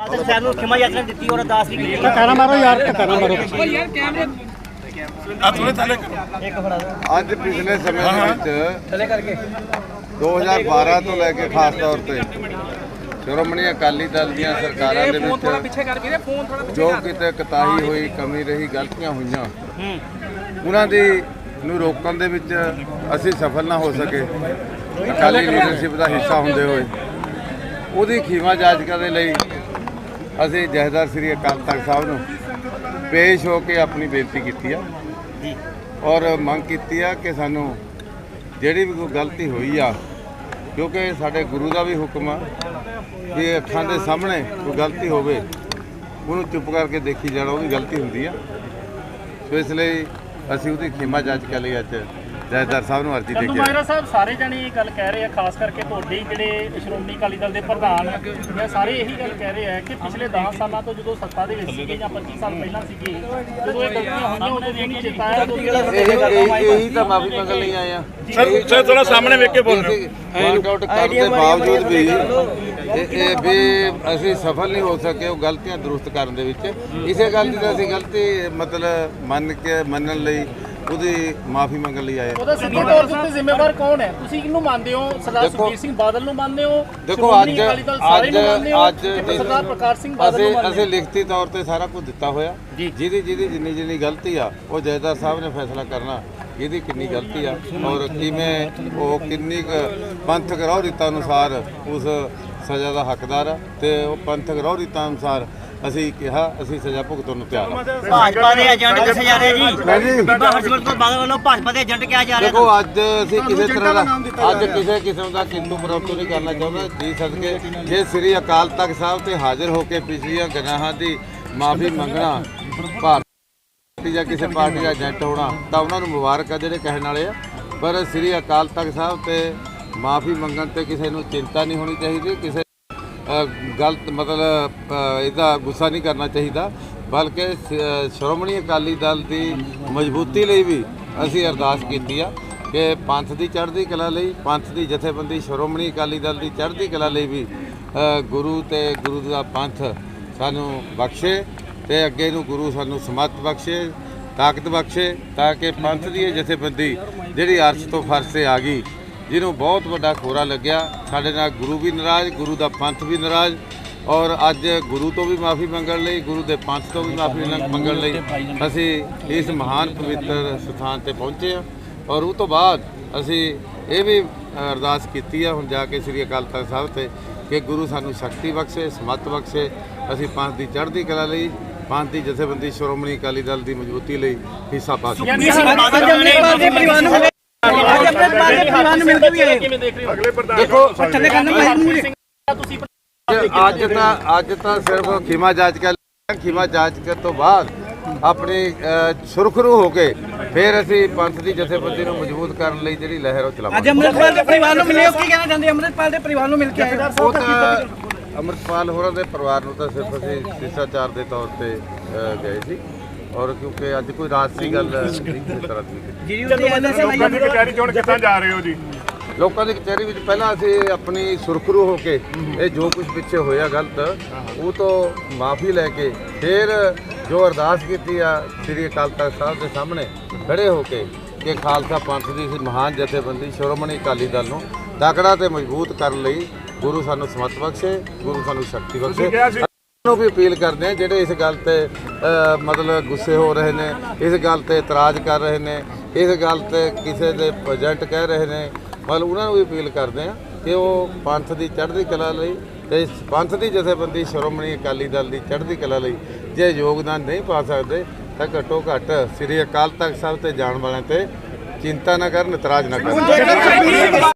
ਸਾਹਿਬ ਨੂੰ ਖਿਮਾ ਯਾਤਰਾ ਦਿੱਤੀ ਔਰ ਅਰਦਾਸ ਵੀ ਕੀਤੀ। ਧੱਕਾ ਨਾ ਮਾਰੋ। ਯਾਰ ਧੱਕਾ ਨਾ ਮਾਰੋ ਇੱਕ ਫੜਾ ਦਿਓ। ਅੱਜ ਪਿਛਲੇ ਸਮੇਂ ਦੇ ਵਿੱਚ 2012 ਤੋਂ ਲੈ ਕੇ ਖਾਸ ਤੌਰ ਤੇ ਸ਼੍ਰੋਮਣੀ ਅਕਾਲੀ ਦਲ ਦੀਆਂ ਸਰਕਾਰਾਂ ਦੇ ਵਿੱਚ ਜੋ ਕਿਤੇ ਕਤਾਹੀ ਹੋਈ ਕਮੀ ਰਹੀ ਗਲਤੀਆਂ ਹੋਈਆਂ ਉਹਨਾਂ ਦੀ ਨੂੰ ਰੋਕਣ ਦੇ ਵਿੱਚ ਅਸੀਂ ਸਫਲ ਨਾ ਹੋ ਸਕੇ। ਅਕਾਲੀ ਲੀਡਰਸ਼ਿਪ ਦਾ ਹਿੱਸਾ ਹੁੰਦੇ ਹੋਏ। ਉਹਦੀ ਖੀਮਾ ਜਾਚਕਾ ਦੇ ਲਈ ਅਸੀਂ ਜਹਦਾਰ ਸ੍ਰੀ ਅਕਾਲ ਤਖਤ ਸਾਹਿਬ ਨੂੰ ਪੇਸ਼ ਹੋ ਕੇ ਆਪਣੀ ਬੇਨਤੀ ਕੀਤੀ ਆ। ਔਰ ਮੰਗ ਕੀਤੀ ਆ ਕਿ ਸਾਨੂੰ ਜਿਹੜੀ ਵੀ ਕੋਈ ਗਲਤੀ ਹੋਈ ਆ ਕਿਉਂਕਿ ਸਾਡੇ ਗੁਰੂ ਦਾ ਵੀ ਹੁਕਮ ਆ ਕਿ ਅੱਖਾਂ ਦੇ ਸਾਹਮਣੇ ਕੋਈ ਗਲਤੀ ਹੋਵੇ ਉਹਨੂੰ ਚੁੱਪ ਕਰਕੇ ਦੇਖੀ ਜਾਣਾ ਉਹਦੀ ਗਲਤੀ ਹੁੰਦੀ ਆ। ਸੋ ਇਸ ਲਈ ਅਸੀਂ ਉਹਦੀ ਖਿਮਾ ਜਾਂਚ ਕਰ ਲਈ ਅੱਜ। ਜੈਦਾਰ ਸਾਹਿਬ ਨੂੰ ਅਰਜ਼ੀ ਦੇ ਕੇ। ਮਾਇਰਾ ਸਾਹਿਬ ਸਾਰੇ ਜਣੇ ਇਹ ਗੱਲ ਕਹਿ ਰਹੇ ਆ ਖਾਸ ਕਰਕੇ ਤੁਹਾਡੇ ਜਿਹੜੇ ਸ਼੍ਰੋਮਣੀ ਅਕਾਲੀ ਦਲ ਦੇ ਪ੍ਰਧਾਨ ਜਾਂ ਸਾਰੇ ਇਹੀ ਗੱਲ ਕਹਿ ਰਹੇ ਆ ਕਿ ਪਿਛਲੇ 10 ਸਾਲਾਂ ਤੋਂ ਜਦੋਂ ਸੱਤਾ ਦੇ ਵਿੱਚ ਸੀਗੇ ਜਾਂ 25 ਸਾਲ ਪਹਿਲਾਂ ਸੀਗੇ ਜਦੋਂ ਇਹ ਗਲਤੀਆਂ ਹੋਈਆਂ ਉਦੋਂ ਵੀ ਨਹੀਂ ਚੇਤਾਇਆ ਵੀ ਇਹ ਤਾਂ ਮਾਫੀ ਮੰਗਣ ਲਈ ਆਏ ਆ। ਸਰ ਸਰ ਥੋੜਾ ਸਾਹਮਣੇ ਵੇਖ ਕੇ ਬੋਲਣਾ ਪੁਆਇੰਟ ਆਊਟ ਕਰਨ ਦੇ ਬਾਵਜੂਦ ਵੀ ਇਹ ਇਹ ਵੀ ਅਸੀਂ ਸਫਲ ਨਹੀਂ ਹੋ ਸਕੇ ਉਹ ਗਲਤੀਆਂ ਦਰੁਸਤ ਕਰਨ ਦੇ ਵਿੱਚ। ਇਸੇ ਗੱਲ ਦੀ ਤਾਂ ਅਸੀਂ ਗਲਤੀ ਮਤਲਬ ਮੰਨ ਕੇ ਮੰਨਣ ਲਈ ਉਹਦੀ ਮਾਫੀ ਮੰਗਣ ਲਈ ਆਏ ਉਹਦਾ ਸਿੱਧੇ ਤੌਰ ਤੇ ਜ਼ਿੰਮੇਵਾਰ ਕੌਣ ਹੈ? ਤੁਸੀਂ ਕਿਹਨੂੰ ਮੰਨਦੇ ਹੋ? ਸਰਦਾਰ ਸੁਖਬੀਰ ਸਿੰਘ ਬਾਦਲ ਨੂੰ ਮੰਨਦੇ ਹੋ? ਦੇਖੋ ਅੱਜ ਅੱਜ ਸਰਦਾਰ ਪ੍ਰਕਾਸ਼ ਸਿੰਘ ਬਾਦਲ ਨੂੰ ਮੰਨਦੇ ਅਸੀਂ ਲਿਖਤੀ ਤੌਰ ਤੇ ਸਾਰਾ ਕੁਝ ਦਿੱਤਾ ਹੋਇਆ। ਜਿਹਦੀ ਜਿਹਦੀ ਜਿੰਨੀ ਜਿੰਨੀ ਗਲਤੀ ਆ ਉਹ ਜੈਦਾਰ ਸਾਹਿਬ ਨੇ ਫੈਸਲਾ ਕਰਨਾ। ਇਹਦੀ ਕਿੰਨੀ ਗਲਤੀ ਆ ਔਰ ਕਿਵੇਂ ਉਹ ਕਿੰਨੀ ਪੰਥਕ ਰਹੁ ਰੀਤਾਂ ਅਨੁਸਾਰ ਉਸ ਸਜ਼ਾ ਦਾ ਹੱਕਦਾਰ ਆ। ਤੇ ਉਹ ਪੰਥਕ ਰਹੁ ਰੀਤਾਂ ਅਨੁਸਾਰ ਅਸੀਂ ਕਿਹਾ ਅਸੀਂ ਸਜ਼ਾ ਭੁਗਤਣ ਨੂੰ ਤਿਆਰ ਹਾਂ। ਭਾਜਪਾ ਦੇ ਏਜੰਟ ਦੱਸੇ ਜਾ ਰਹੇ ਜੀ? ਹਾਂਜੀ। ਬੀਬਾ ਹਰਸਿਮਰਤ ਕੌਰ ਬਾਦਲ ਵੱਲੋਂ ਭਾਜਪਾ ਦੇ ਏਜੰਟ ਕਿਹਾ ਜਾ ਰਿਹਾ ਦੇਖੋ ਅੱਜ ਅਸੀਂ ਕਿਸੇ ਤਰ੍ਹਾਂ ਦਾ ਅੱਜ ਕਿਸੇ ਕਿਸਮ ਦਾ ਕਿੰਤੂ ਪਰੰਤੂ ਨਹੀਂ ਕਰਨਾ ਚਾਹੁੰਦਾ। ਜੀ ਸਦਕੇ ਜੇ ਸ੍ਰੀ ਅਕਾਲ ਤਖਤ ਸਾਹਿਬ ਤੇ ਹਾਜ਼ਰ ਹੋ ਕੇ ਪਿਛਲੀਆਂ ਗੁਨਾਹਾਂ ਦੀ ਮਾਫੀ ਮੰਗਣਾ ਭਾਰਤੀ ਜਾਂ ਕਿਸੇ ਪਾਰਟੀ ਦਾ ਏਜੰਟ ਹੋਣਾ ਤਾਂ ਉਹਨਾਂ ਨੂੰ ਮੁਬਾਰਕ ਆ ਜਿਹੜੇ ਕਹਿਣ ਵਾਲੇ ਆ। ਪਰ ਸ੍ਰੀ ਅਕਾਲ ਤਖਤ ਸਾਹਿਬ ਤੇ ਮਾਫੀ ਮੰਗਣ ਤੇ ਕਿਸੇ ਨੂੰ ਚਿੰਤਾ ਨਹੀਂ ਹੋਣੀ ਚਾਹੀਦੀ ਕਿਸੇ ਗਲਤ, ਮਤਲਬ ਇਹਦਾ ਗੁੱਸਾ ਨਹੀਂ ਕਰਨਾ ਚਾਹੀਦਾ, ਬਲਕਿ ਸ਼੍ਰੋਮਣੀ ਅਕਾਲੀ ਦਲ ਦੀ ਮਜ਼ਬੂਤੀ ਲਈ ਵੀ ਅਸੀਂ ਅਰਦਾਸ ਕੀਤੀ ਆ ਕਿ ਪੰਥ ਦੀ ਚੜ੍ਹਦੀ ਕਲਾ ਲਈ, ਪੰਥ ਦੀ ਜਥੇਬੰਦੀ ਸ਼੍ਰੋਮਣੀ ਅਕਾਲੀ ਦਲ ਦੀ ਚੜ੍ਹਦੀ ਕਲਾ ਲਈ ਵੀ ਗੁਰੂ ਤੇ ਗੁਰੂ ਦਾ ਪੰਥ ਸਾਨੂੰ ਬਖਸ਼ੇ ਤੇ ਅੱਗੇ ਨੂੰ ਗੁਰੂ ਸਾਨੂੰ ਸਮਤ ਬਖਸ਼ੇ, ਤਾਕਤ ਬਖਸ਼ੇ, ਤਾਂ ਕਿ ਪੰਥ ਦੀ ਇਹ ਜਥੇਬੰਦੀ ਜਿਹੜੀ ਅਰਸ਼ ਤੋਂ ਫਰਸ਼ ਤੇ ਆ ਗਈ ਜਿਹਨੂੰ ਬਹੁਤ ਵੱਡਾ ਖੋਰਾ ਲੱਗਿਆ ਸਾਡੇ ਨਾਲ ਗੁਰੂ ਵੀ ਨਾਰਾਜ਼ ਗੁਰੂ ਦਾ ਪੰਥ ਵੀ ਨਾਰਾਜ਼ ਔਰ ਅੱਜ ਗੁਰੂ ਤੋਂ ਵੀ ਮਾਫੀ ਮੰਗਣ ਲਈ ਗੁਰੂ ਦੇ ਪੰਥ ਤੋਂ ਵੀ ਮਾਫੀ ਮੰਗਣ ਲਈ ਅਸੀਂ ਇਸ ਮਹਾਨ ਪਵਿੱਤਰ ਸਥਾਨ ਤੇ ਪਹੁੰਚੇ ਹਾਂ ਔਰ ਉਹ ਤੋਂ ਬਾਅਦ ਅਸੀਂ ਇਹ ਵੀ ਅਰਦਾਸ ਕੀਤੀ ਆ ਹੁਣ ਜਾ ਕੇ ਸ੍ਰੀ ਅਕਾਲ ਤਖਤ ਸਾਹਿਬ ਤੇ ਕਿ ਗੁਰੂ ਸਾਨੂੰ ਸ਼ਕਤੀ ਬਖਸ਼ੇ ਸਮਤ ਬਖਸ਼ੇ ਅਸੀਂ ਪੰਥ ਦੀ ਚੜ੍ਹਦੀ ਕਲਾ ਲਈ ਪੰਥ ਦੀ ਜਥੇਬੰਦੀ ਸ਼੍ਰੋਮਣੀ ਅਕਾਲੀ ਦਲ ਦੀ ਮਜ਼ਬੂਤੀ ਲਈ ਹਿੱਸਾ ਪਾ ਸਕੀਏ ਯਾਨੀ ਬਾਦਲ ਅੰਮ੍ਰਿਤਪਾਲ ਦੇ ਪਰਿਵਾਰ ਨੂੰ ਮਿਲੇ ਅੱਜ ਅੰਮ੍ਰਿਤਪਾਲ ਦੇ ਪਰਿਵਾਰ ਨੂੰ ਮਿਲ ਗਈ ਕਿਵੇਂ ਦੇਖ ਰਹੇ ਹੋ? ਅਗਲੇ ਪ੍ਰਧਾਨ ਦੇਖੋ ਥੱਲੇ ਕਰਨਾ ਤੁਸੀਂ ਅੱਜ ਤਾਂ ਅੱਜ ਤਾਂ ਸਿਰਫ ਖੀਮਾ ਜਾਂਚ ਕਰ ਲਿਆ। ਖੀਮਾ ਜਾਂਚ ਕਰ ਤੋਂ ਬਾਅਦ ਆਪਣੀ ਅ, ਸੁਰਖਰੂ ਹੋ ਕੇ ਫਿਰ ਅਸੀਂ ਪੰਥ ਦੀ ਜਥੇਬੰਦੀ ਨੂੰ ਮਜ਼ਬੂਤ ਕਰਨ ਲਈ ਜਿਹੜੀ ਲਹਿਰ ਉਹ ਅੱਜ ਚਲਾਵਾਂਗੇ ਅੰਮ੍ਰਿਤਪਾਲ ਦੇ ਪਰਿਵਾਰ ਨੂੰ ਮਿਲੇ ਹੋ ਕੀ ਕਹਿਣਾ ਚਾਹੁੰਦੇ ਅੰਮ੍ਰਿਤਪਾਲ ਦੇ ਪਰਿਵਾਰ ਨੂੰ ਮਿਲ ਕੇ ਆਏ ਉਹ ਤਾਂ ਅਮਰਪਾਲ ਹੋਰਾਂ ਦੇ ਪਰਿਵਾਰ ਨੂੰ ਤਾਂ ਸਿਰਫ ਅਸੀਂ ਸ਼ਿਸ਼ਟਾਚਾਰ ਦੇ ਤੌਰ ਤੇ ਗਏ ਸੀ। ਔਰ ਕਿਉਂਕਿ ਅੱਜ ਕੋਈ ਰਾਜਸੀ ਗੱਲ ਨਹੀਂ ਇਸ ਤਰ੍ਹਾਂ ਦੀ। ਲੋਕਾਂ ਦੀ ਕਚਹਿਰੀ ਚੋਣ ਕਿੱਦਾਂ ਜਾ ਰਹੇ ਹੋ ਜੀ? ਲੋਕਾਂ ਦੀ ਕਚਹਿਰੀ ਵਿੱਚ ਪਹਿਲਾਂ ਅਸੀਂ ਆਪਣੀ ਸੁਰਖਰੂ ਹੋ ਕੇ ਇਹ ਜੋ ਕੁਝ ਪਿੱਛੇ ਹੋਇਆ ਗਲਤ ਉਹ ਤੋਂ ਮਾਫੀ ਲੈ ਕੇ ਫਿਰ ਜੋ ਅਰਦਾਸ ਕੀਤੀ ਆ ਸ੍ਰੀ ਅਕਾਲ ਤਖਤ ਸਾਹਿਬ ਦੇ ਸਾਹਮਣੇ ਖੜੇ ਹੋ ਕੇ ਕਿ ਖਾਲਸਾ ਪੰਥ ਦੀ ਮਹਾਨ ਜਥੇਬੰਦੀ ਸ਼੍ਰੋਮਣੀ ਅਕਾਲੀ ਦਲ ਨੂੰ ਤਕੜਾ ਤੇ ਮਜ਼ਬੂਤ ਕਰਨ ਲਈ ਗੁਰੂ ਸਾਨੂੰ ਸਮਤ ਬਖਸ਼ੇ ਗੁਰੂ ਸਾਨੂੰ ਸ਼ਕਤੀ ਬਖਸ਼ੇ। ਨੂੰ ਵੀ ਅਪੀਲ ਕਰਦੇ ਆ ਜਿਹੜੇ ਇਸ ਗੱਲ ਤੇ ਮਤਲਬ ਗੁੱਸੇ ਹੋ ਰਹੇ ਨੇ, ਇਸ ਗੱਲ ਤੇ ਇਤਰਾਜ਼ ਕਰ ਰਹੇ ਨੇ, ਇਸ ਗੱਲ ਤੇ ਕਿਸੇ ਦੇ ਏਜੰਟ ਕਹਿ ਰਹੇ ਨੇ। ਮਤਲਬ ਉਹਨਾਂ ਨੂੰ ਵੀ ਅਪੀਲ ਕਰਦੇ ਆ ਕਿ ਉਹ ਪੰਥ ਦੀ ਚੜ੍ਹਦੀ ਕਲਾ ਲਈ ਤੇ ਇਸ ਪੰਥ ਦੀ ਜਥੇਬੰਦੀ ਸ਼੍ਰੋਮਣੀ ਅਕਾਲੀ ਦਲ ਦੀ ਚੜ੍ਹਦੀ ਕਲਾ ਲਈ ਜੇ ਯੋਗਦਾਨ ਨਹੀਂ ਪਾ ਸਕਦੇ, ਤਾਂ ਘੱਟੋ ਘੱਟ ਸ੍ਰੀ ਅਕਾਲ ਤਖਤ ਸਾਹਿਬ ਤੇ ਜਾਣ ਵਾਲਿਆਂ ਤੇ ਚਿੰਤਾ ਨਾ ਕਰਨ, ਇਤਰਾਜ਼ ਨਾ ਕਰਨ।